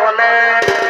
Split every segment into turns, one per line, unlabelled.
বলে।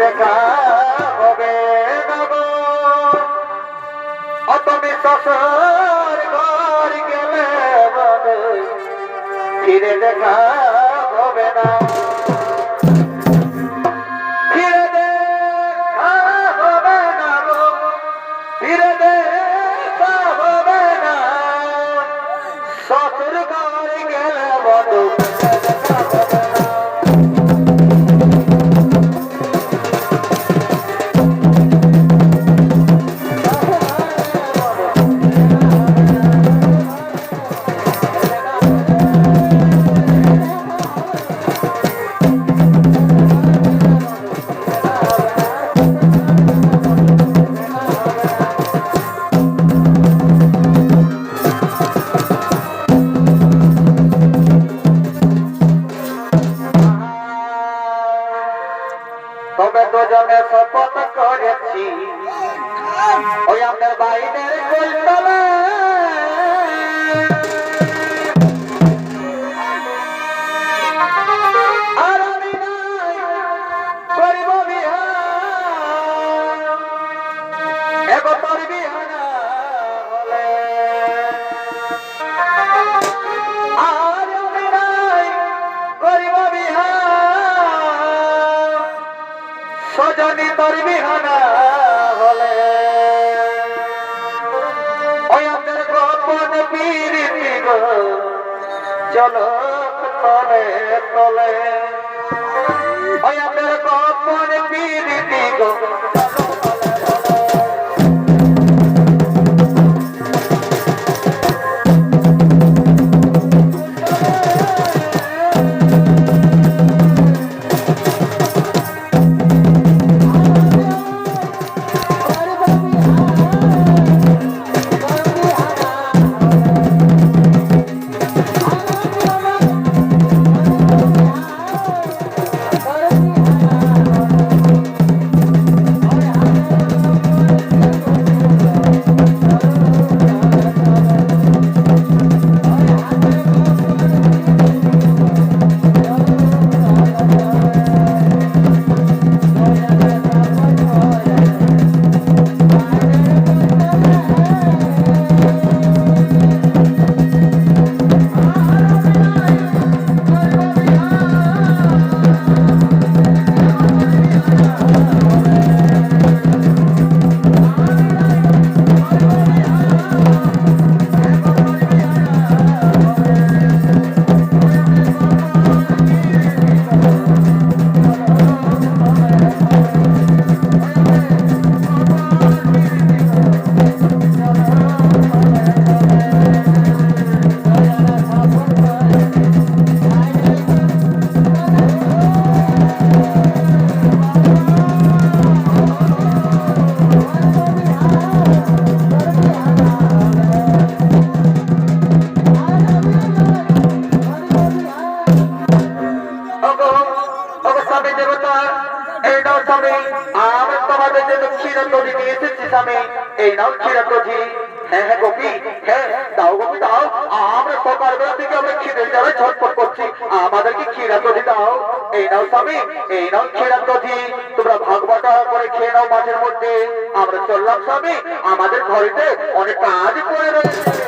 দেখা হবে তুমি শ্বশুর ঘর গেলে ফিরে দেখা হবে না। তবে দুজনে শপথ করেছি। ওই আমাদের বাইরের কলতলা। বলে স্বামী দেবতা স্বামী। আমি তোমাদের ক্ষীর তরি নিয়ে এসেছি এই নাও হ্যাঁ হ্যাঁ হ্যাঁ করে খেয়ে নাও মধ্যে। আমরা চললাম স্বামী। আমাদের ঘরেতে অনেক কাজ করে রয়েছে।